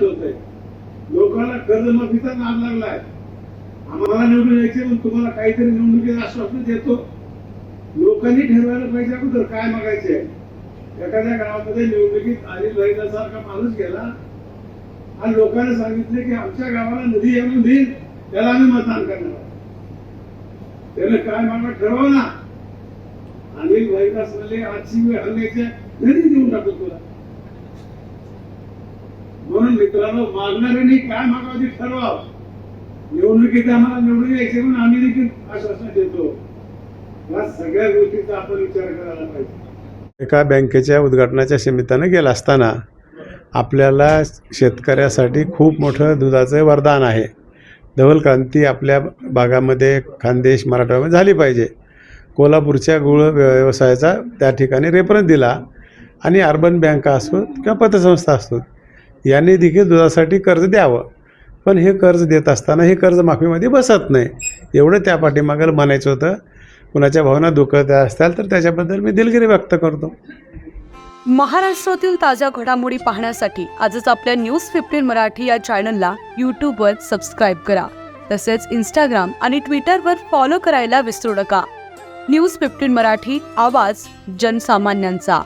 लोकांना कर्जमाफीचा नाद लागलाय. आम्हाला निवडून यायचे पण तुम्हाला काहीतरी निवडणुकीत आश्वासन देतो. लोकांनी ठरवायला पाहिजे अगोदर काय मागायचे एखाद्या गावामध्ये निवडणुकीत अनिल भाईसारखा माणूस गेला. आणि लोकांना सांगितले की आमच्या गावाला नदी येऊन देईल त्याला आम्ही मतदान करणार त्याने काय मागा ठरवा ना? अनिल भाईला म्हणले आजची वेळ हल्ल्याच्या नदी देऊन टाकतो तुला. म्हणून मित्रांनो मागणाऱ्यांनी काय मागावं ठरवा. निवडणुकीत आम्हाला निवडून यायचे म्हणून आम्ही देखील आश्वासन देतो. या सगळ्या गोष्टीचा आपण विचार करायला पाहिजे. एका बँकेच्या उद्घाटनाच्या निमित्तानं गेला असताना आपल्याला शेतकऱ्यासाठी खूप मोठं दुधाचं वरदान आहे. धवल क्रांती आपल्या भागामध्ये खानदेश मराठवाड्यामध्ये झाली पाहिजे. कोल्हापूरच्या गुळ व्यवसायाचा त्या ठिकाणी रेफरन्स दिला. आणि अर्बन बँका असो किंवा पतसंस्था असोत. यांनी देखील दुधासाठी कर्ज द्यावं. पण हे कर्ज देत असताना हे कर्ज माफीमध्ये बसत नाही. एवढं त्या पाठीमागं म्हणायचं होतं. कुणाच्या भावना दुखत असतील तर त्याच्याबद्दल मी दिलगिरी व्यक्त करतो. महाराष्ट्रातील ताज्या घडामोडी पाहण्यासाठी आजच आपल्या न्यूज फिफ्टीन मराठी या चॅनलला यूट्यूबवर सबस्क्राईब करा. तसेच इंस्टाग्राम आणि ट्विटरवर फॉलो करायला विसरू नका. न्यूज फिफ्टीन मराठी आवाज जनसामान्यांचा.